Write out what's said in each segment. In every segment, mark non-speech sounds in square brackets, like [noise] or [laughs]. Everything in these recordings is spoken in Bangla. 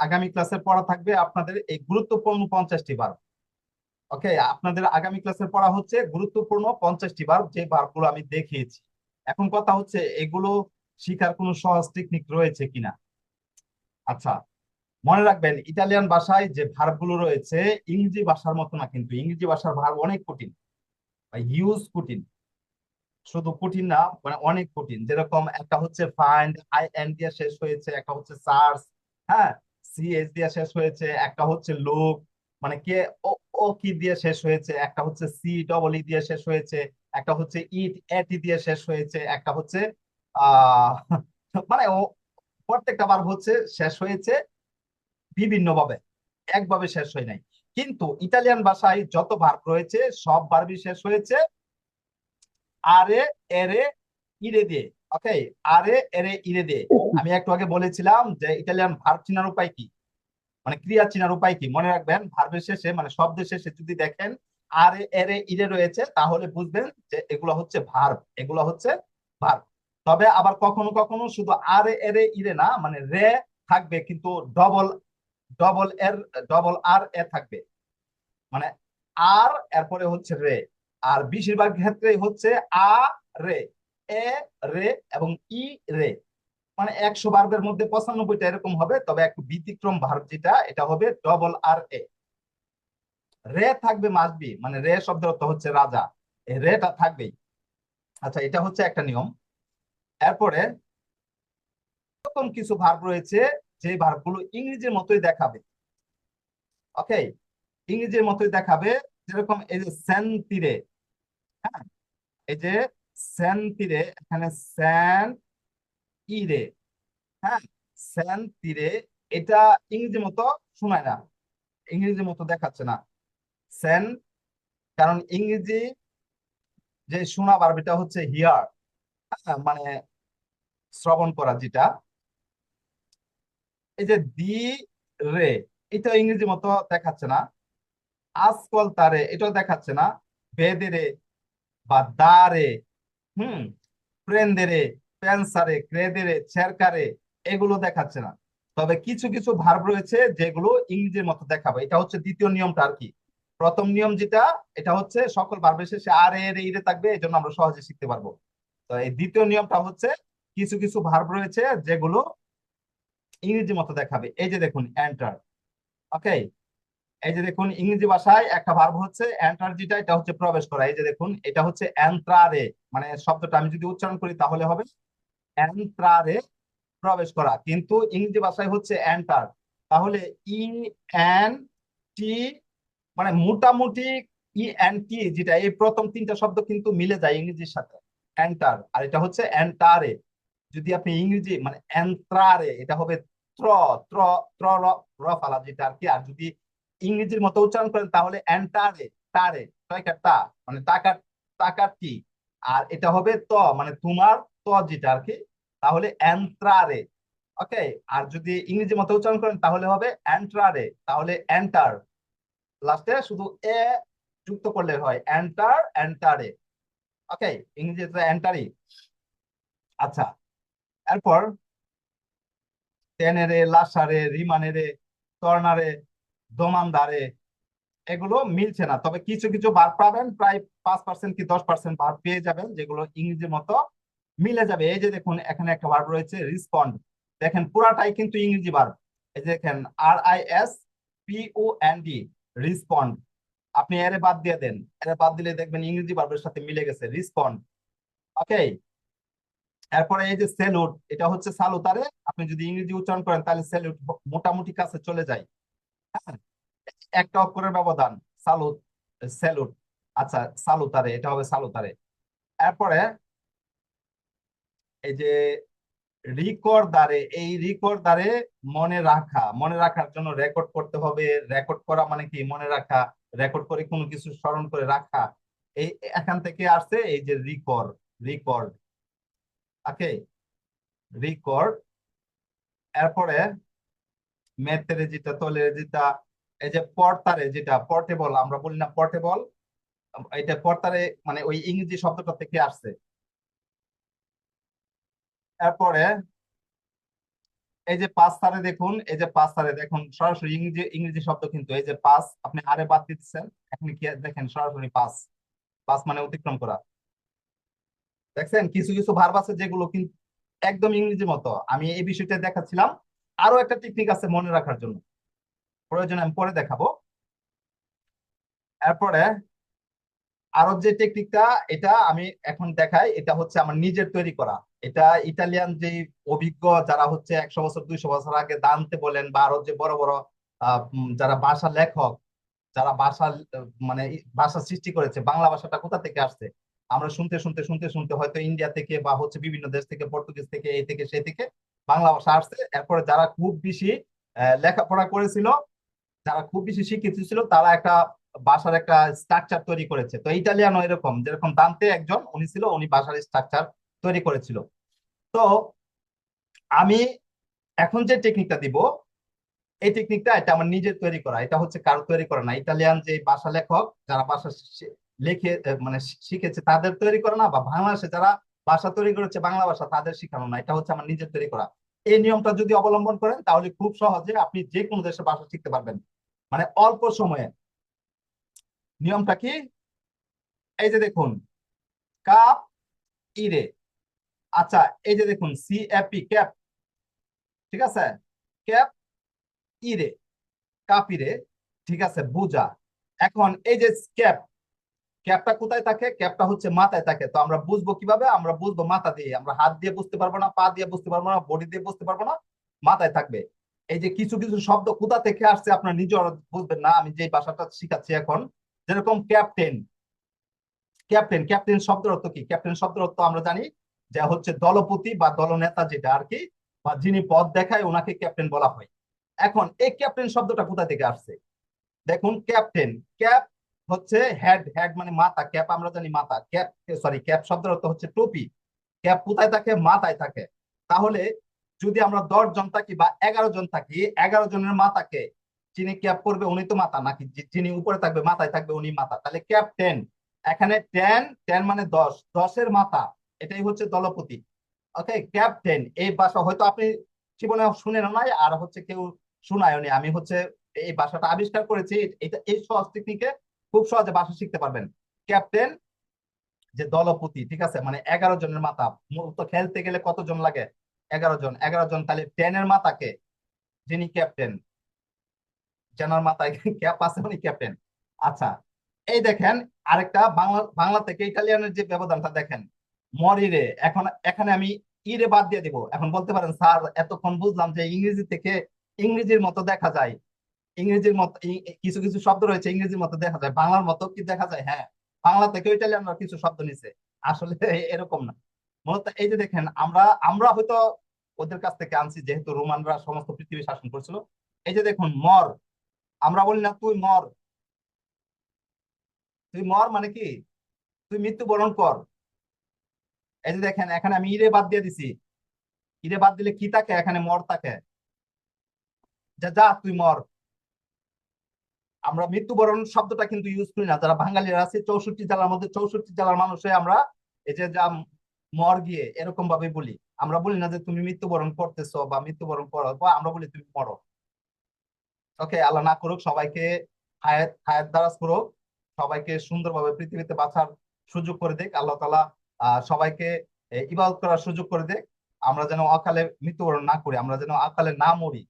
আগামী ক্লাসে পড়া থাকবে আপনাদের এই গুরুত্বপূর্ণ পঞ্চাশটি বার ওকে আপনাদের আগামী ক্লাসের পড়া হচ্ছে গুরুত্বপূর্ণ পঞ্চাশটি বার যে বারগুলো আমি দেখিয়েছি। এখন কথা হচ্ছে, এগুলো শিখার কোনো সহজ টেকনিক রয়েছে কিনা? আচ্ছা মনে রাখবেন, ইটালিয়ান ভাষায় যে ভার্বগুলো রয়েছে, ইংরেজি ভাষার মতো না কিন্তু ইংরেজি ভাষার ভার্ব অনেক কঠিন। হিউজ কঠিন। শুধু কঠিন না মানে অনেক কঠিন। যেরকম একটা হচ্ছে ফাইন্ড আই এন দিয়ে শেষ হয়েছে, একটা হচ্ছে সার্চ হ্যাঁ? সি এস দিয়ে শেষ হয়েছে, একটা হচ্ছে লোক মানে কে, ও কি দিয়ে শেষ হয়েছে, একটা হচ্ছে সি ডবল ই দিয়ে শেষ হয়েছে, একটা হচ্ছে ইট এটি দিয়ে শেষ হয়েছে, একটা হচ্ছে, আহ মানে প্রত্যেকটা বার হচ্ছে শেষ হয়েছে বিভিন্ন ভাবে একভাবে শেষ হয় নাই। কিন্তু ইতালিয়ান ভাষায় যত ভার্ব রয়েছে, সব ভার্বই শেষ হয়েছে, আরে, এরে, ইরে দিয়ে। ওকে আরে এরে ইরে দিয়ে আমি একটু আগে বলেছিলাম যে ইটালিয়ান ভার্ব চিনার উপায় কি? মানে ক্রিয়া চিনার উপায় কি? মনে রাখবেন ভার্বের শেষে মানে শব্দের শেষে যদি দেখেন আরে এরে ইরে রয়েছে তাহলে বুঝবেন যে এগুলো হচ্ছে ভার্ব এগুলো হচ্ছে ভার্ব। তবে আবার কখনো কখনো শুধু আরে এরে ইরে না মানে রে থাকবে কিন্তু ডবল ডবল এর ডবল আর এ থাকবে। মানে আর এরপরে হচ্ছে রে। আর বেশিরভাগ ক্ষেত্রে হচ্ছে আ রে। এ, রে এবং ই, রে। মানে একশো বার্বের মধ্যে পঁচানব্বইটা এরকম হবে, তবে একটু ব্যতিক্রম ভার্ব যেটা, এটা হবে ডবল আর এ রে থাকবে মাসবি মানে রে শব্দের অর্থ হচ্ছে রাজা। রেটা থাকবেই। আচ্ছা এটা হচ্ছে একটা নিয়ম। এরপরে এরকম কিছু ভার্ব রয়েছে যে ভার্বগুলো ইংরেজির মতোই দেখাবে। ওকে? ইংরেজির মতোই দেখাবে, যেরকম এই যে সেন্তিরে হ্যাঁ? এই যে সেন্তিরে, এখানে স্যান ইরে হ্যাঁ? সেন্তিরে, এটা ইংরেজি মতো শোনায় না ইংরেজি মতো দেখাচ্ছে না। সেন কারণ ইংরেজি যে শোনা বারবিটা হচ্ছে হিয়ার মানে শ্রবণ করা যেটা। এই যে দি রে এটা ইংরেজি মতো দেখাচ্ছে না। আজকল তারে, এটাও দেখাচ্ছে না। বেদে রে বা দারে হুম। প্রেন্দেরে পেন্সারে ক্রেদেরে ছেরকারে এগুলো দেখাচ্ছে না। তবে কিছু কিছু ভার্ব রয়েছে যেগুলো ইংরেজির মতো দেখাবে। এটা হচ্ছে দ্বিতীয় নিয়মটা আর কি। প্রথম নিয়ম যেটা, এটা হচ্ছে সকল ভার্বের শেষে আর এর ইরে থাকবে এই জন্য আমরা সহজে শিখতে পারব। তো এই দ্বিতীয় নিয়মটা হচ্ছে কিছু কিছু ভার্ব রয়েছে যেগুলো ইংরেজি মতো দেখাবে। এই যে দেখুন এন্টার ওকে এই যে দেখুন, ইংরেজি ভাষায় একটা ভার্ব হচ্ছে এন্টার এটা হচ্ছে প্রবেশ করা। এই যে দেখুন, এটা হচ্ছে এন্ট্রারে মানে শব্দটা আমি যদি উচ্চারণ করি তাহলে হবে এন্ট্রারে প্রবেশ করা। কিন্তু ইংরেজি ভাষায় হচ্ছে এন্টার তাহলে ই এন টি মানে মোটামুটি ই এন টি যেটা এই প্রথম তিনটা শব্দ কিন্তু মিলে যায় ইংরেজির সাথে। এন্টার আর এটা হচ্ছে এন্টারে যদি আপনি ইংরেজি মানে এন্ট্রারে এটা হবে ত্র ত্র ত্র ফালা যেটা আর কি। আর যদি ইংরেজির মতো উচ্চারণ করেন, তাহলে এন্টারে, তারে তা মানে টাকার টাকার কি? আর এটা হবে ত মানে তোমার ত যেটা আর কি, তাহলে এন্ট্রারে ওকে আর যদি ইংরেজি মতো উচ্চারণ করেন, তাহলে হবে এন্ট্রারে, তাহলে এন্টার। লাস্টে শুধু এ যুক্ত করলে হয়, এন্টার, এন্টারে ওকে ইংরেজিতে এন্টারি। আচ্ছা এরপর টেনেরে লাসারে, রিমানেরে, তর্নারে দোমানদারে, এগুলো মিলছে না। তবে কিছু কিছু বার পাবেন, প্রায় পাঁচ পার্সেন্ট কি দশ পার্সেন্ট বার পেয়ে যাবেন, যেগুলো ইংরেজির মতো মিলে যাবে। এই যে দেখুন, এখানে একটা ভার্ব রয়েছে রিসপন্ড দেখেন, পুরাটাই কিন্তু ইংরেজি ভার্ব এই যে দেখেন R I S P O N D respond আপনি এর বাদ দিয়ে দেন। এরে বাদ দিলে দেখবেন ইংরেজি ভার্বের সাথে মিলে গেছে রিসপন্ড ওকে এরপরে এই যে সেলুট এটা হচ্ছে সালুতারে আপনি যদি ইংরেজি উচ্চারণ করেন, তাহলে সেলুট মোটামুটি কাছে চলে যায়। একটা অক্ষরের ব্যবধান সালুত স্যালুট। আচ্ছা সালুতারে, এটা হবে সালুতারে। এরপরে এই যে রিকর্ডারে এই রিকর্ডারে মনে রাখা, মনে রাখার জন্য রেকর্ড করতে হবে। রেকর্ড করা মানে কি? মনে রাখা, রেকর্ড করে কোনো কিছু স্মরণ করে রাখা। এই এখান থেকে আসছে এই যে রিকর্ড রিকর্ড। ওকে, রিকর্ড। এরপরে মেতেরে যেটা, তলের যেটা, এই যে পর্তারে যেটা পোর্টেবল আমরা বলি না পোর্টেবল এটা পর্তারে মানে ওই ইংরেজি শব্দটা থেকে আসছে। এরপরে এই যে পাস সারে দেখুন, এই যে পাস সারে দেখুন, সরাসরি ইংরেজি ইংরেজি শব্দ কিন্তু, এই যে পাস আপনি আরে বাদ দিচ্ছেন এখন কি দেখেন, সরাসরি পাস পাস মানে অতিক্রম করা। দেখছেন? কিছু কিছু ভার্ব আছে যেগুলো কিন্তু একদম ইংরেজি মতো। আমি এই বিষয়টা দেখাচ্ছিলাম আরও একটা টেকনিক আছে মনে রাখার জন্য। প্রয়োজনে আমি পরে দেখাবো। এরপরে আরও যে টেকনিকটা এটা আমি এখন দেখাই, এটা হচ্ছে আমার নিজের তৈরি করা। এটা ইটালিয়ান যে অভিজ্ঞ যারা হচ্ছে একশো বছর, দুইশো বছর আগে দানতে বলেন বা আরও যে বড় বড় যারা ভাষা লেখক, যারা ভাষা মানে ভাষা সৃষ্টি করেছে, বাংলা ভাষাটা কোথা থেকে আসছে? আমরা শুনতে শুনতে শুনতে শুনতে হয়তো ইন্ডিয়া থেকে বা হচ্ছে বিভিন্ন দেশ থেকে পর্তুগিজ থেকে, এই থেকে, সেই থেকে বাংলা ভাষা আসছে। এরপরে যারা খুব বেশি লেখাপড়া করেছিল, যারা খুব বেশি শিক্ষিত ছিল, তারা একটা ভাষার একটা স্ট্রাকচার তৈরি করেছে। তো ইটালিয়ানও এরকম, যেরকম দান্তে একজন, উনি ছিল, উনি ভাষার স্ট্রাকচার তৈরি করেছিল। তো আমি এখন যে টেকনিকটা দিব, এই টেকনিকটা এটা আমার নিজের তৈরি করা, এটা হচ্ছে কারও তৈরি করা না। ইটালিয়ান যে ভাষা লেখক, যারা ভাষা লেখে মানে শিখেছে, তাদের তৈরি করা না, বা বাংলাদেশে যারা ভাষা তৈরি করেছে বাংলা ভাষা, তাদের শিখানো না। এটা হচ্ছে আমার নিজের তৈরি করা। এই নিয়মটা যদি অবলম্বন করেন, তাহলে খুব সহজে আপনি যে কোনো দেশের ভাষা শিখতে পারবেন। মানে অল্প সময়ে। নিয়মটা কি? এই যে দেখুন, কাপ, ইরে। আচ্ছা এই যে দেখুন সিএপি ক্যাপ। ঠিক আছে? ক্যাপ, ইরে। কাপ, ইরে। ঠিক আছে বুজা এখন এই যে ক্যাপ ক্যাপটা কোথায় থাকে? ক্যাপটা হচ্ছে মাথায় থাকে। তো আমরা বুঝব কীভাবে? আমরা বুঝব মাথা দিয়ে। আমরা হাত দিয়ে বুঝতে পারব না, পা দিয়ে বুঝতে পারব না, বডি দিয়ে বুঝতে পারব না, মাথায় থাকবে। এই যে কিছু কিছু শব্দ কোথা থেকে আসছে আপনার নিজের বুঝবেন না। আমি যে ভাষাটা শিখাচ্ছি এখন, যেরকম ক্যাপ্টেন। ক্যাপ্টেন ক্যাপ্টেন শব্দের অর্থ কি? ক্যাপ্টেন শব্দের অর্থ আমরা জানি যে হচ্ছে দলপতি বা দলনেতা যেটা আর কি, বা যিনি পদ দেখায় ওনাকে ক্যাপ্টেন বলা হয়। এখন এই ক্যাপ্টেন শব্দটা কোথা থেকে আসছে? দেখুন, ক্যাপ্টেন। ক্যাপ হচ্ছে হেড হেড মানে মাথা ক্যাপ আমরা জানি মাথা। ক্যাপ সরি ক্যাপ শব্দের অর্থ হচ্ছে টুপি। ক্যাপ কোথায় থাকে? মাথায় থাকে। তাহলে যদি আমরা দশ জন থাকি বা এগারো জন থাকি, এগারো জনের মাথাকে যিনি ক্যাপ করবে উনি তো মাথা, নাকি যিনি উপরে থাকবে, মাথায় থাকবে উনি মাথা। তাহলে ক্যাপ টেন এখানে টেন টেন মানে দশ। দশের মাথা, এটাই হচ্ছে দলপতি। ওকে ক্যাপ টেন এই ভাষা হয়তো আপনি জীবনে শুনেন নাই, আর হচ্ছে কেউ শুনায়নি। আমি হচ্ছে এই ভাষাটা আবিষ্কার করেছি। এটা এই সহজ টেকনিকে খুব সহজে ভাষা শিখতে পারবেন। ক্যাপ্টেন যে দলপতি, ঠিক আছে? মানে এগারো জনের মাথা। মূলত খেলতে গেলে কতজন লাগে? এগারো জন। এগারো জন তাহলে টেনের মাথাকে যিনি ক্যাপ্টেন। যেনার মাথায় ক্যাপ আছে উনি ক্যাপ্টেন। আচ্ছা এই দেখেন আরেকটা বাংলা বাংলা থেকে ইটালিয়ানের যে ব্যবধানটা দেখেন। মরিরে, এখন, এখানে আমি ইরে বাদ দিয়ে দিব। এখন বলতে পারেন, স্যার, এতক্ষণ বুঝলাম যে ইংরেজি থেকে ইংরেজির মতো দেখা যায়। ইংরেজির মতো কিছু কিছু শব্দ রয়েছে ইংরেজির মতো দেখা যায়, বাংলার মতো কি দেখা যায়? হ্যাঁ বাংলা থেকে ইটালিয়ানরা কিছু শব্দ নিছে আসলে [laughs] এরকম না। মূলত এই যে দেখেন, আমরা আমরা হয়তো ওদের কাছ থেকে আনছি, যেহেতু রোমানরা সমস্ত পৃথিবী শাসন করছিল। এই যে দেখুন, মর। আমরা বলি না, তুই মর। তুই মর মানে কি? তুই মৃত্যুবরণ কর। এই যে দেখেন, এখানে আমি ইরে বাদ দিয়ে দিছি। ইরে বাদ দিলে কি থাকে এখানে মর থাকে যা যা, তুই মর। আমরা মৃত্যুবরণ শব্দটা কিন্তু ইউজ করি না। যারা বাঙালিরা আছে, চৌষট্টি জেলার মধ্যে চৌষট্টি জেলার মানুষে আমরা এই যে যা মর গিয়ে এরকম ভাবে বলি। আমরা বলি না যে তুমি মৃত্যুবরণ করতেছো বা মৃত্যুবরণ করো, বা আমরা বলি তুমি মরো। ওকে আল্লাহ না করুক, সবাইকে হায়াত হায়াত দারাজ করুক। সবাইকে সুন্দরভাবে পৃথিবীতে বাঁচার সুযোগ করে দেখ আল্লাহ তালা সবাইকে ইবাদত করার সুযোগ করে দেখ আমরা যেন অকালে মৃত্যুবরণ না করি, আমরা যেন অকালে না মরি।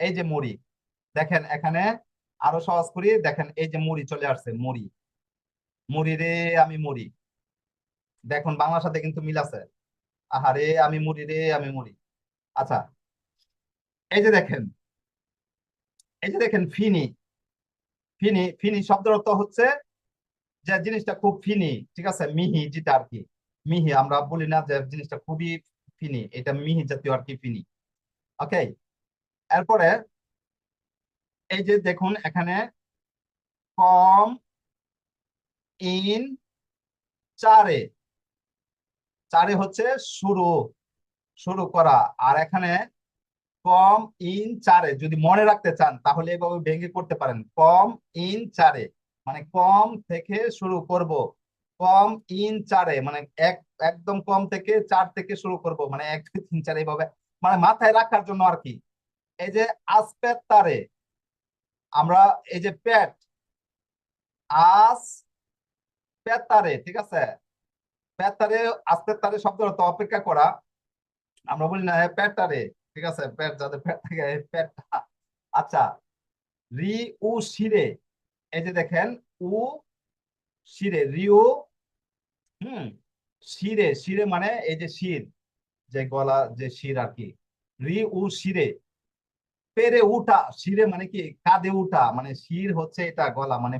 এই যে মরি, দেখেন এখানে আরও সহজ করি, দেখেন এই যে মুড়ি চলে আসছে, মুড়ি। মুড়ি রে, আমি মুড়ি। দেখুন, বাংলার সাথে কিন্তু মিল আছে। আহারে আমি মুড়ি রে, আমি মুড়ি। আচ্ছা এই যে দেখেন, এই যে দেখেন ফিনি। ফিনি ফিনি শব্দের অর্থ হচ্ছে যে জিনিসটা খুব ফিনি, ঠিক আছে? মিহি যেটা আর কি। মিহি, আমরা বলি না যে জিনিসটা খুবই ফিনি, এটা মিহি জাতীয় আর কি ফিনি। ওকে এরপরে এই যে দেখুন, এখানে কম ইন চারে চারে হচ্ছে শুরু শুরু করা। আর এখানে কম ইন চারে, যদি মনে রাখতে চান, তাহলে এভাবে ভেঙে করতে পারেন। কম ইন চারে মানে কম থেকে শুরু করব। কম ইন চারে মানে এক, একদম কম থেকে চার থেকে শুরু করব। মানে এক তিন চার এইভাবে মানে মাথায় রাখার জন্য আর কি। এই যে আসপেত্তারে আমরা এই যে পেট, আস, পেতারে, ঠিক আছে? পেতারে আসপেত্তারে শব্দ অর্থ অপেক্ষা করা। আমরা বলি না পেটারে ঠিক আছে? পেট যাদের পেট থাকে পেটটা। আচ্ছা রি উ শিরে, এই যে দেখেন, উ শিরে রিউ হুম, শিরে শিরে মানে এই যে শির, যে গলা, যে শির আর কি। রি উ শিরে পেরে উঠা, শিরে মানে কি? কাঁধে উঠা মানে শির হচ্ছে এটা গলা মানে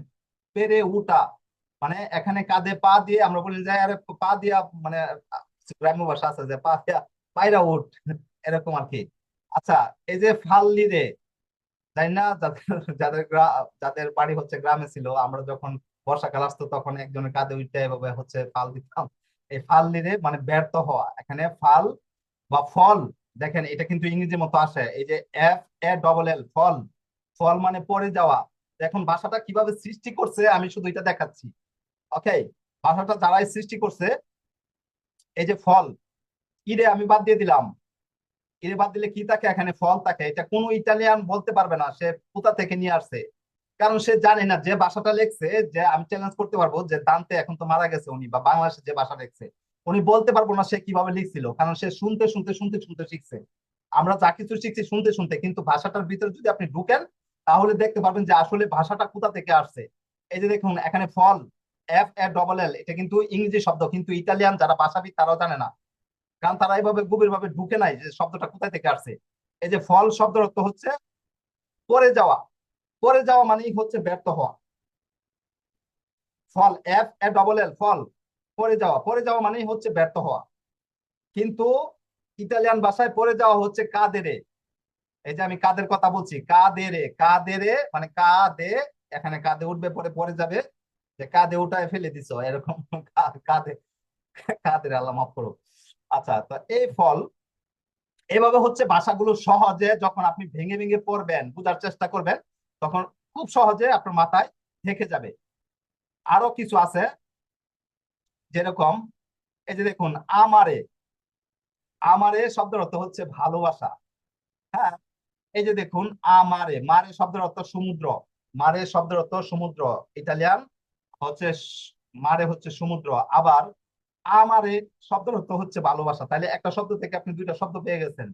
পেরে উঠা। মানে এখানে কাঁধে পা দিয়ে আমরা বলি যে, আরে পা দিয়া মানে গ্রাম্য ভাষা আছে যে, পা দিয়া, পায়রা উঠ, এরকম আর কি। আচ্ছা এই যে ফাল্লি রে, তাই না? যাদের যাদের যাদের বাড়ি হচ্ছে গ্রামে ছিল, আমরা যখন বর্ষাকাল আসতো তখন একজনের কাঁধে উঠে এভাবে হচ্ছে ফাল দিতাম। এই ফাল দিলে মানে ব্যর্থ হওয়া। এখানে ফাল বা ফল দেখেন, এটা কিন্তু ইংরেজি মতো আসে। এই যে এফ এ ডবল এল ফল। ফল মানে পড়ে যাওয়া। এখন ভাষাটা কীভাবে সৃষ্টি করছে, আমি শুধু এটা দেখাচ্ছি। ওকে ভাষাটা যারাই সৃষ্টি করছে, এই যে ফল, ইরে আমি বাদ দিয়ে দিলাম। ইরে বাদ দিলে কি থাকে? এখানে ফল থাকে। এটা কোনো ইটালিয়ান বলতে পারবে না, সে কোথা থেকে নিয়ে আসছে। কারণ সে জানে না, যে ভাষাটা লেখছে, যে আমি চ্যালেঞ্জ করতে পারব, যে দান্তে এখন তো মারা গেছে উনি, বা বাংলাদেশে যে ভাষা লেখছে। উনি বলতে পারব না সে কীভাবে লিখছিল, কারণ সে শুনতে শুনতে শুনতে শুনতে শিখছে। আমরা যা কিছু শিখছি শুনতে শুনতে, কিন্তু ভাষাটার ভিতরে যদি আপনি ঢুকেন, তাহলে দেখতে পারবেন যে আসলে ভাষাটা কোথা থেকে আসছে। এই যে দেখুন, এখানে ফল এফ এ ডবল এল এটা কিন্তু ইংরেজি শব্দ, কিন্তু ইতালিয়ান যারা ভাষাবিদ তারাও জানে না। কারণ তারা এইভাবে গভীর ভাবে ঢুকে নাই যে শব্দটা কোথায় থেকে আসছে। এই যে ফল শব্দের অর্থ হচ্ছে পরে যাওয়া। পরে যাওয়া মানেই হচ্ছে ব্যর্থ হওয়া। Fall F A double L fall. পরে যাওয়া। পরে যাওয়া মানেই হচ্ছে ব্যর্থ হওয়া। কিন্তু ইতালিয়ান ভাষায় পরে যাওয়া হচ্ছে কাদেরে। এই যে আমি কাদের কথা বলছি, কাদেরে কাদেরে মানে কাদে, এখানে কাঁধে উঠবে, পরে পরে যাবে। যে কাঁধে উঠায় ফেলে দিছো, এরকম কা- কাঁধে কাদের আল্লাহ মাফ করো আচ্ছা তো এই ফল, এভাবে হচ্ছে ভাষাগুলো সহজে যখন আপনি ভেঙে ভেঙে পড়বেন, বোঝার চেষ্টা করবেন, তখন খুব সহজে আপনার মাথায় থেকে যাবে। আরও কিছু আছে যেরকম, এই যে দেখুন, আমারে আমারে শব্দের অর্থ হচ্ছে ভালোবাসা। হ্যাঁ? এই যে দেখুন, আমারে, মারে শব্দের অর্থ সমুদ্র। মারে শব্দের অর্থ সমুদ্র। ইতালিয়ান হচ্ছে মারে হচ্ছে সমুদ্র। আবার আমারে শব্দের অর্থ হচ্ছে ভালোবাসা। তাহলে একটা শব্দ থেকে আপনি দুইটা শব্দ পেয়ে গেছেন।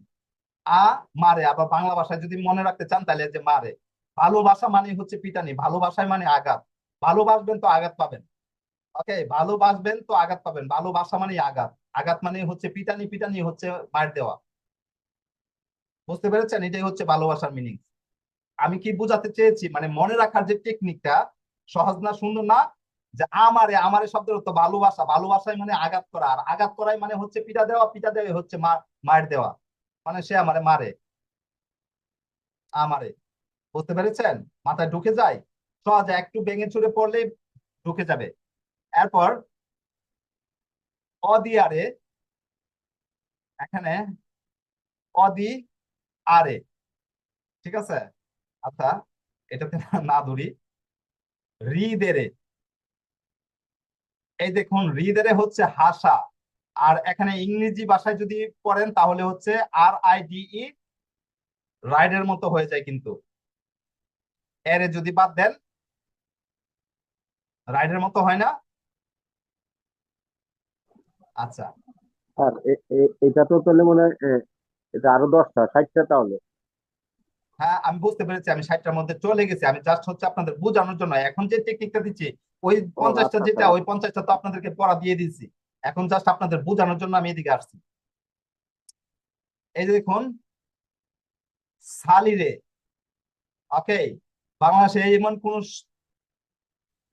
আ, মারে। আবার বাংলা ভাষায় যদি মনে রাখতে চান তাহলে যে মারে। ভালোবাসা মানে হচ্ছে পিটানি। ভালোবাসায় মানে আঘাত। ভালোবাসবেন তো আঘাত পাবেন। ওকে ভালোবাসবেন তো আঘাত পাবেন। ভালোবাসা মানে আঘাত। আঘাত মানে হচ্ছে পিটানি পিটানি হচ্ছে মার দেওয়া। বুঝতে পেরেছেন? এটাই হচ্ছে ভালোবাসার মিনিং আমি কি বোঝাতে চেয়েছি? মানে মনে রাখার যে টেকনিকটা সহজ না, সুন্দর না, যে আমারে আমারে শব্দের অর্থ ভালোবাসা। ভালোবাসায় মানে আঘাত করা। আর আঘাত করাই মানে হচ্ছে পিটা দেওয়া পিটা দেওয়া হচ্ছে মার দেওয়া। মানে সে আমারে মারে। আমারে। বুঝতে পেরেছেন? মাথায় ঢুকে যায়। সহজে একটু ভেঙে চুরে পড়লেই ঢুকে যাবে। এরপর অদিয়ারে, এখানে অদি আরে ঠিক আছে? আচ্ছা এটাতে না- ধরি। হৃদেরে, এই দেখুন, হৃদেরে হচ্ছে হাসা। আর এখানে ইংরেজি ভাষায় যদি পড়েন, তাহলে হচ্ছে আর আই ডি ই রাইডের মতো হয়ে যায় কিন্তু। এরে যদি বাদ দেন, রাইডের মতো হয় না। আচ্ছা। এ- এটা তো তাহলে মনে হয় এটা আরও দশটা ষাটটা তাহলে। হ্যাঁ আমি বুঝতে পেরেছি আমি ষাটটার মধ্যে চলে গেছি আমি জাস্ট হচ্ছে আপনাদের বোঝানোর জন্য এখন যে টেকনিকটা দিচ্ছি ওই পঞ্চাশটা আচ্ছা, যেটা আচ্ছা। ওই পঞ্চাশটা তো আপনাদেরকে পড়া দিয়ে দিচ্ছি এখন জাস্ট আপনাদের বোঝানোর জন্য আমি এদিকে আসছি। এই যে দেখুন সালিরে ওকে বাংলাদেশে এমন কোন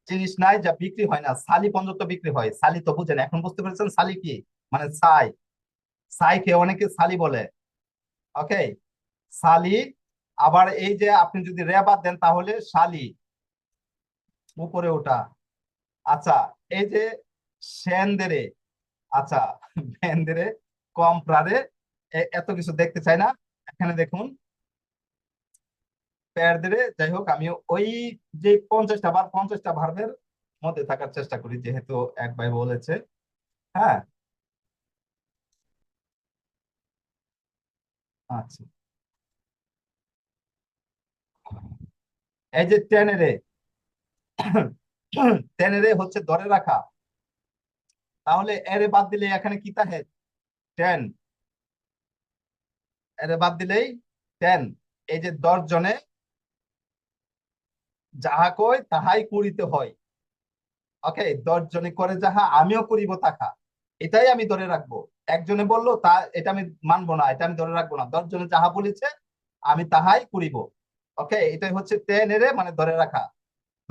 জিনিস নাই যা বিক্রি হয় না সালি পর্যন্ত বিক্রি হয়। সালি তো বুঝেন, এখন বুঝতে পেরেছেন সালি কি? মানে ছাই। ছাইকে অনেকে সালি বলে। ওকে সালি আবার এই যে আপনি যদি রে বাদ দেন তাহলে শালি। উপরে ওঠা আচ্ছা এই যে সেন্দেরে। আচ্ছা [laughs] ভেন্দেরে কমপ্রারে, এ- এত কিছু দেখতে চাই না। এখানে দেখুন। প্যারদেরে যাই হোক আমি ওই যে পঞ্চাশটা বার, পঞ্চাশটা ভার্বের মধ্যে থাকার চেষ্টা করি, যেহেতু এক ভাই বলেছে। হ্যাঁ? আচ্ছা। এই যে টেনেরে টেনেরে হচ্ছে ধরে রাখা। তাহলে এরে বাদ দিলে এখানে কি থাকে? টেন এরে বাদ দিলেই টেন এই যে দশ জনে যাহা কই তাহাই করিতে হয়। ওকে দশ জনে করে যাহা, আমিও করিব তাহা। এটাই আমি ধরে রাখব। একজনে বলল, তা, এটা আমি মানবো না, এটা আমি ধরে রাখব না। দশ জনে যাহা বলেছে, আমি তাহাই করিব। ওকে এটাই হচ্ছে টেন এরে মানে ধরে রাখা।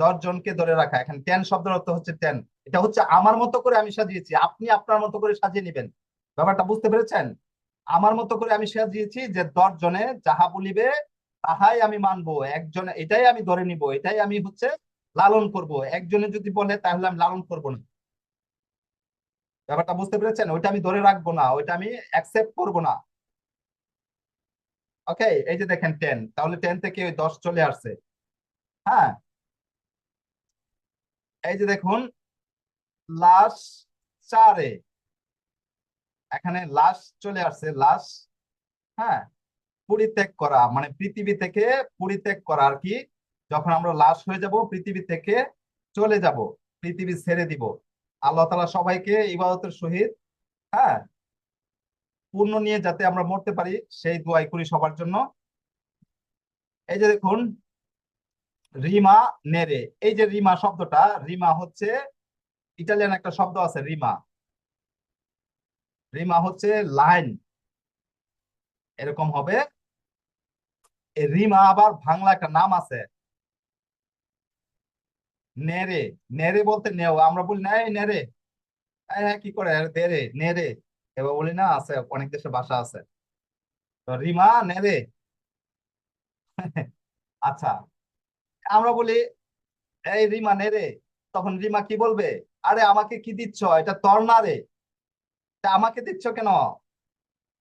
দশ জনকে ধরে রাখা। এখানে টেন শব্দের অর্থ হচ্ছে টেন এটা হচ্ছে আমার মতো করে আমি সাজিয়েছি। আপনি আপনার মতো করে সাজিয়ে নেবেন। ব্যাপারটা বুঝতে পেরেছেন? আমার মতো করে আমি সাজিয়েছি যে দশ জনে যাহা বলিবে তাহাই আমি মানবো, একজন, এটাই আমি ধরে নিব, এটাই আমি হচ্ছে লালন করব। একজনে যদি বলে, তাহলে আমি লালন করব না। ব্যাপারটা বুঝতে পেরেছেন? ওইটা আমি ধরে রাখব না, ওইটা আমি অ্যাকসেপ্ট করব না। ওকে এই যে দেখেন টেন তাহলে টেন থেকে ওই দশ চলে আসছে। হ্যাঁ? এই যে দেখুন লাশ চারে। এখানে লাশ চলে আসছে লাশ হ্যাঁ? পরিত্যাগ করা মানে পৃথিবী থেকে পরিত্যাগ করা আর কি। যখন আমরা লাশ হয়ে যাব, পৃথিবী থেকে চলে যাব, পৃথিবী ছেড়ে দিব। আল্লাহ তাআলা সবাইকে ইবাদতের সহিত হ্যাঁ পূর্ণ নিয়ে যাতে আমরা মরতে পারি, সেই দোয়াই করি সবার জন্য। এই যে দেখুন, রিমা নেরে এই যে রিমা শব্দটা, রিমা হচ্ছে, ইটালিয়ান একটা শব্দ আছে, রিমা। রিমা হচ্ছে লাইন। এরকম হবে। রিমা আবার বাংলা একটা নাম আছে। নেরে নেরে বলতে নেও, আমরা বলি, না নেরে কি করে? দেরে নেরে এবার বলি, না, আছে, অনেক দেশে ভাষা আছে। তো রিমা নেরে [laughs] আচ্ছা আমরা বলি, এই রিমা নেরে তখন রিমা কি বলবে? আরে, আমাকে কি দিচ্ছ? এটা তোর রে। আমাকে দিচ্ছ কেন?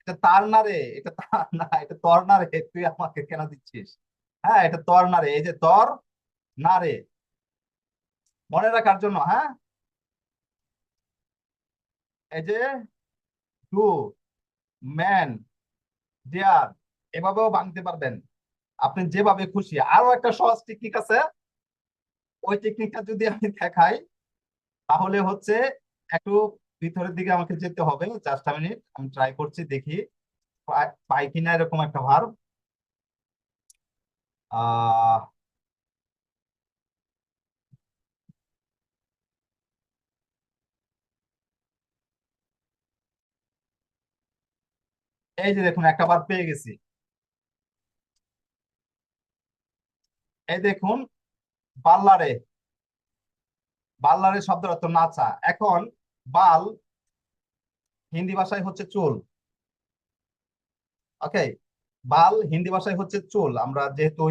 এটা তার না রে, এটা তার না, এটা তোর না রে, তুই আমাকে কেন দিচ্ছিস? হ্যাঁ এটা তোর না রে, এই যে তোর না রে। মনে রাখার জন্য হ্যাঁ? এই যে, টু, ম্যান, ডিয়ার, এভাবেও ভাঙতে পারবেন। আপনি যেভাবে খুশি। আরও একটা সহজ টেকনিক আছে। ওই টেকনিকটা যদি আমি দেখাই, তাহলে হচ্ছে একটু ভিতরের দিকে আমাকে যেতে হবে। জাস্ট মিনিট আমি ট্রাই করছি, দেখি। পাই- কিনা এরকম একটা ভার্ব এই যে দেখুন, একটা বার পেয়ে গেছি। এই দেখুন, বাল্লারে। বাল্লারে শব্দের অর্থ নাচা। এখন বাল হিন্দি ভাষায় হচ্ছে চুল। ওকে? বাল হিন্দি ভাষায় হচ্ছে চুল। আমরা যেহেতু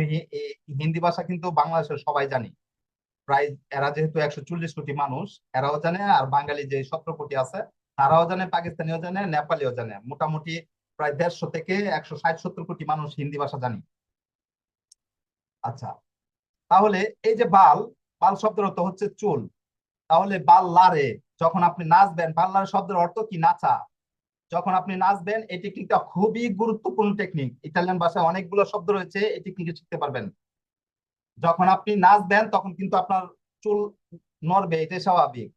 হিন্দি ভাষা কিন্তু বাংলাদেশের সবাই জানি। প্রায় এরা যেহেতু একশো চল্লিশ কোটি মানুষ, এরাও জানে আর বাঙালি যে সতেরো কোটি আছে, তারাও জানে, পাকিস্তানিও জানে, নেপালিও জানে। মোটামুটি প্রায় দেড়শো থেকে একশো ষাট সত্তর কোটি মানুষ হিন্দি ভাষা জানি। আচ্ছা তাহলে এই যে বাল বাল অর্থ হচ্ছে চুল। তাহলে বাল্লারে যখন আপনি নাচবেন বাল্লারে শব্দের অর্থ কি নাচা? যখন আপনি নাচবেন, এই টেকনিকটা খুবই গুরুত্বপূর্ণ টেকনিক ইতালিয়ান ভাষায় অনেকগুলো শব্দ রয়েছে, এই টেকনিকে শিখতে পারবেন। যখন আপনি নাচবেন, তখন কিন্তু আপনার চুল নড়বে, এটাই স্বাভাবিক।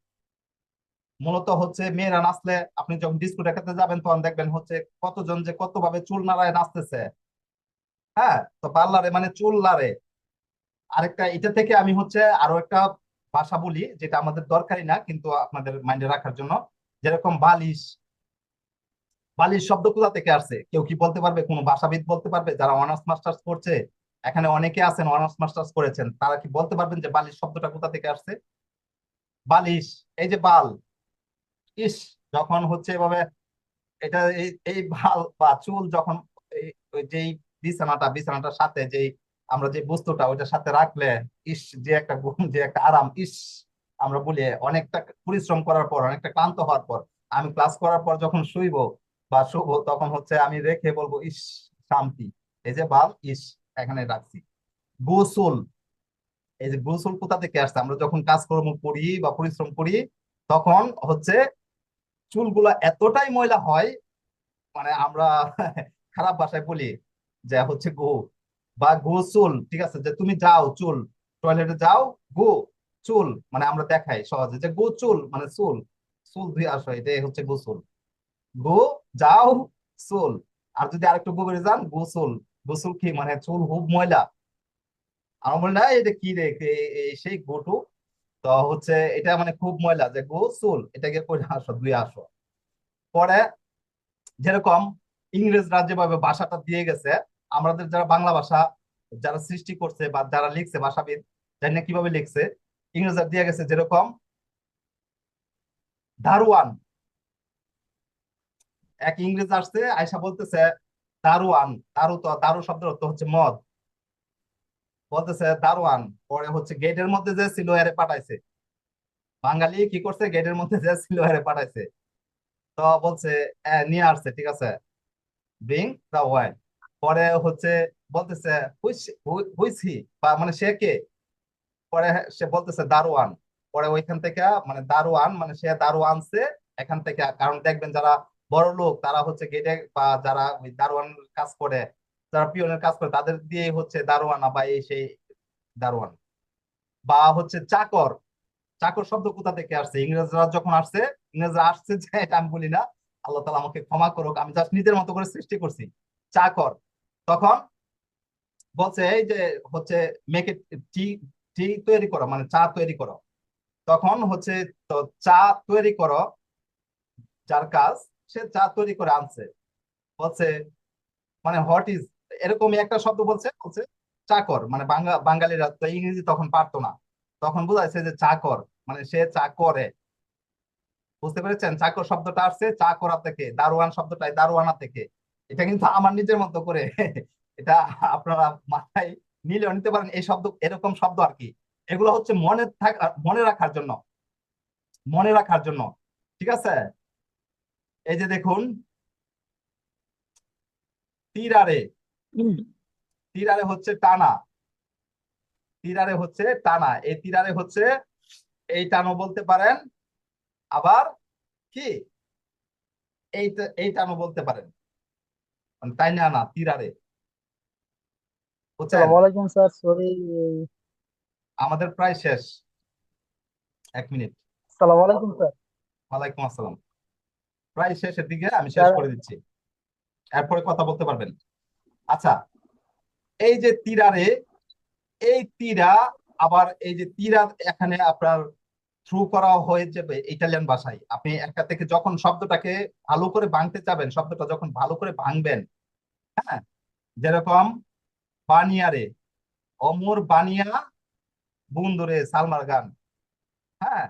মূলত হচ্ছে মেয়েরা নাচলে আপনি যখন ডিস্কো দেখাতে যাবেন, তখন দেখবেন হচ্ছে কতজন যে কত ভাবে চুল নাড়ায় নাচতেছে। হ্যাঁ? তো পার্লারে মানে চুল লারে আরেকটা, এটা থেকে আমি হচ্ছে আরও একটা ভাষা বলি, যেটা আমাদের দরকারি না, কিন্তু আপনাদের মাইন্ডে রাখার জন্য। যেরকম বালিশ বালিশ শব্দ কোথা থেকে আসছে? কেউ কি বলতে পারবে? কোনো ভাষাবিদ বলতে পারবে? যারা অনার্স মাস্টার্স করছে, এখানে অনেকে আছেন অনার্স মাস্টার্স করেছেন, তারা কি বলতে পারবেন যে বালিশ শব্দটা কোথা থেকে আসছে? বালিশ, এই যে বাল, ইস, যখন হচ্ছে এভাবে, এটা এই বাল বা চুল যখন যেই বিছানাটা, বিছানাটার সাথে যেই আমরা যে বস্তুটা ওইটার সাথে রাখলে, ইস, যে একটা যে একটা আরাম, ইস, আমরা বলি অনেকটা পরিশ্রম করার পর, অনেকটা ক্লান্ত হওয়ার পর, আমি ক্লাস করার পর যখন শুইবো বা শুভ তখন হচ্ছে আমি রেখে বলব, ইস, শান্তি। এই যে বাল ইস, এখানে রাখছি। গোসল, এই যে গোসল কোথা থেকে আসছে? আমরা যখন কাজকর্ম করি বা পরিশ্রম করি, তখন হচ্ছে চুলগুলা এতটাই ময়লা হয় মানে আমরা [laughs] খারাপ ভাষায় বলি যে হচ্ছে গো বা গোসুল ঠিক আছে? যে তুমি যাও চুল টয়লেটে যাও, গো চুল মানে আমরা দেখাই সহজে যে গো চুল মানে চুল চুল ধুয়ে আসো এটাই হচ্ছে গোসুল গো যাও চুল। আর যদি আরেকটু গভীরে যান গোসল গোসল কি? মানে চুল খুব ময়লা। আমার বলি না এটা কি রে? সেই গোটু। তো হচ্ছে এটা মানে খুব ময়লা, যে গোসল এটাকে করে আসো ধুয়ে আসো। পরে যেরকম ইংরেজরা যেভাবে ভাষাটা দিয়ে গেছে আমাদের যারা বাংলা ভাষা যারা সৃষ্টি করছে বা যারা লিখছে ভাষাবিদ জানি না কীভাবে লিখছে ইংরেজরা দিয়ে গেছে যেরকম দারোয়ান। এক ইংরেজ আসছে আয়সা বলতেছে দারুয়ান। দারু তো দারু শব্দের অর্থ হচ্ছে মদ। বলতেছে দারোয়ান। পরে হচ্ছে গেটের মধ্যে যে ছিল এরে পাঠাইছে। বাঙালি কি করছে? গেটের মধ্যে যে ছিল এরে পাঠাইছে। তো বলছে "আহ, নিয়ে আসছে ঠিক আছে। ব্রিং দা ওয়াইন পরে হচ্ছে বলতেছে, হুইসি বা মানে সে কে? পরে সে বলতেছে, দারোয়ান। পরে ওইখান থেকে মানে দারোয়ান মানে সে দারু আনছে এখান থেকে, কারণ দেখবেন যারা বড় লোক, তারা হচ্ছে গেটে বা যারা ওই দারোয়ান কাজ করে, যারা পিয়নের কাজ করে, তাদের দিয়ে হচ্ছে দারোয়ানা বা এই সেই দারোয়ান। বা হচ্ছে চাকর চাকর শব্দ কোথা থেকে আসছে? ইংরেজরা যখন আসছে, ইংরেজরা আসছে যে, এটা আমি বলি না। আল্লাহ তালা আমাকে ক্ষমা করুক, আমি জাস্ট নিজের মতো করে সৃষ্টি করছি। চাকর তখন বলছে, এই যে হচ্ছে মেকে টি টি তৈরি করো মানে চা তৈরি করো। তখন হচ্ছে তো চা তৈরি করো, যার কাজ সে চা তৈরি করে আনছে। বলছে মানে হোয়াট ইজ এরকমই একটা শব্দ বলছে বলছে চাকর মানে বাংলা, বাঙালিরা তো ইংরেজি তখন পারতো না। তখন বোঝাইছে যে চাকর মানে সে চা করে। বুঝতে পেরেছেন? চাকর শব্দটা আসছে, চা করা থেকে, দারোয়ান শব্দটাই দারোয়ানা থেকে। এটা কিন্তু আমার নিজের মতো করে। [laughs] এটা আপনারা মাথায় নিলেও নিতে পারেন এই শব্দ এরকম শব্দ আর কি। এগুলো হচ্ছে মনে থাকা মনে রাখার জন্য। মনে রাখার জন্য। ঠিক আছে? এই যে দেখুন। তীরারে। তীরারে হচ্ছে টানা। তীরারে হচ্ছে টানা। এই তীরারে হচ্ছে এই টানো বলতে পারেন। আবার কি? এই এই টানো বলতে পারেন। তাই না না তীরারে বুঝছেন? আলাইকুম স্যার সরি। আমাদের প্রায় শেষ। এক মিনিট। আসসালামু আলাইকুম স্যার। ওয়ালাইকুম আসসালাম। প্রায় শেষের দিকে আমি শেষ করে দিচ্ছি। এরপরে কথা বলতে পারবেন। আচ্ছা এই যে তীরারে এই তীরা আবার এই যে তীরা এখানে আপনার থ্রু করা হয়ে যাবে ইটালিয়ান ভাষায়। আপনি একটা থেকে যখন শব্দটাকে ভালো করে ভাঙতে চাবেন শব্দটা যখন ভালো করে ভাঙবেন হ্যাঁ যেরকম বানিয়ারে, অমর বানিয়া বুন্দুরে সালমার গান। হ্যাঁ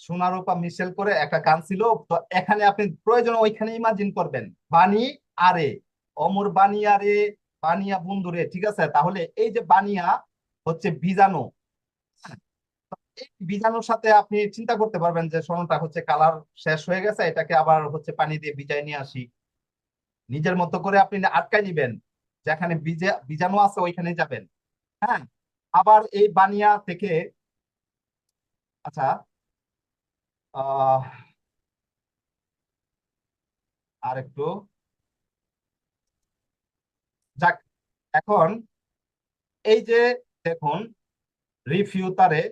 সোনা রূপা মিশেল করে একটা গান ছিল, তো এখানে আপনি প্রয়োজন ওইখানে ইমাজিন করবেন বানি আরে অমর বানিয়ারে, বানিয়া বন্ধুরে, ঠিক আছে? তাহলে এই যে বানিয়া হচ্ছে বীজাণু। এই বীজাণুর সাথে আপনি চিন্তা করতে পারবেন যে সোনাটা হচ্ছে কালার শেষ হয়ে গেছে, এটাকে আবার হচ্ছে পানি দিয়ে ভিজায় নিয়ে আসি। নিজের মতো করে আপনি আটকায় নিবেন। যেখানে বীজে বীজাণু আছে ওইখানে যাবেন। হ্যাঁ? আবার এই বানিয়া থেকে আচ্ছা। আর একটু যাক, এখন এই যে দেখুন রিফিউতারে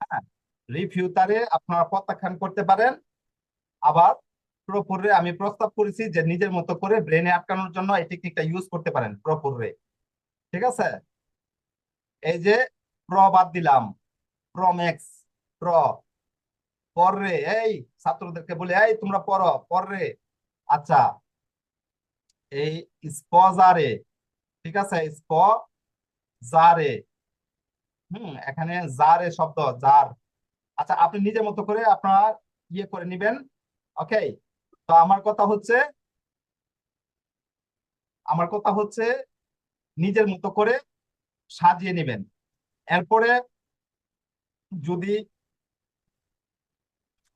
হ্যাঁ? রিফিউতারে আপনারা প্রত্যাখ্যান করতে পারেন। আবার প্রপুরে আমি প্রস্তাব করেছি যে নিজের মতো করে ব্রেনে আটকানোর জন্য এই টেকনিকটা ইউজ করতে পারেন প্রপুরে ঠিক আছে? এই যে প্র বাদ দিলাম। প্রমেক্স প্র পররে, এই ছাত্রদেরকে বলে, এই তোমরা পড়ো, পররে। আচ্ছা এই স্পজারে, ঠিক আছে? স্প জারে হুম, এখানে জারে শব্দ, জার। আচ্ছা আপনি নিজের মতো করে আপনার ইয়ে করে নিবেন ওকে তো আমার কথা হচ্ছে, আমার কথা হচ্ছে নিজের মতো করে সাজিয়ে নেবেন। এরপরে যদি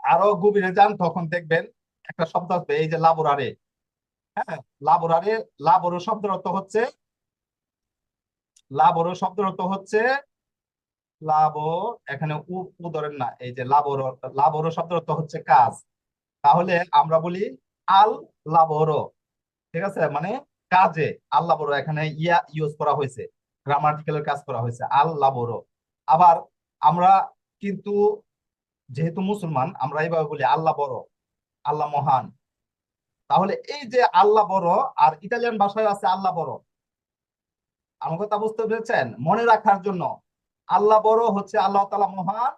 আরও গভীরে যান, তখন দেখবেন একটা শব্দ আসবে, এই যে লাবোরারে। হ্যাঁ লাবোরারে, লাবোরো শব্দের অর্থ হচ্ছে, লাবোরো শব্দের অর্থ হচ্ছে লাবো এখানে উ ধরেন না, এই যে লাবোরো লাবোরো শব্দের অর্থ হচ্ছে কাজ। তাহলে আমরা বলি আল লাবোরো ঠিক আছে? মানে কাজে আল্লাহ বড় এখানে ইয়া ইউজ করা হয়েছে গ্রামাটিক্যালের কাজ করা হয়েছে আল্লাহ বড় আবার আমরা কিন্তু যেহেতু মুসলমান, আমরা এইভাবে বলি আল্লাহ বড় আল্লাহ মহান তাহলে এই যে আল্লাহ বড় আর ইটালিয়ান ভাষায় আছে আল্লাহ বড় আমার কথা বুঝতে পেরেছেন? মনে রাখার জন্য আল্লাহ বড় হচ্ছে আল্লাহ তালা মহান,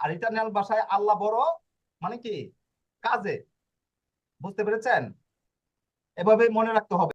আর ইটালিয়ান ভাষায় আল্লাহ বড় মানে কি? কাজে। বুঝতে পেরেছেন? এভাবে মনে রাখতে হবে।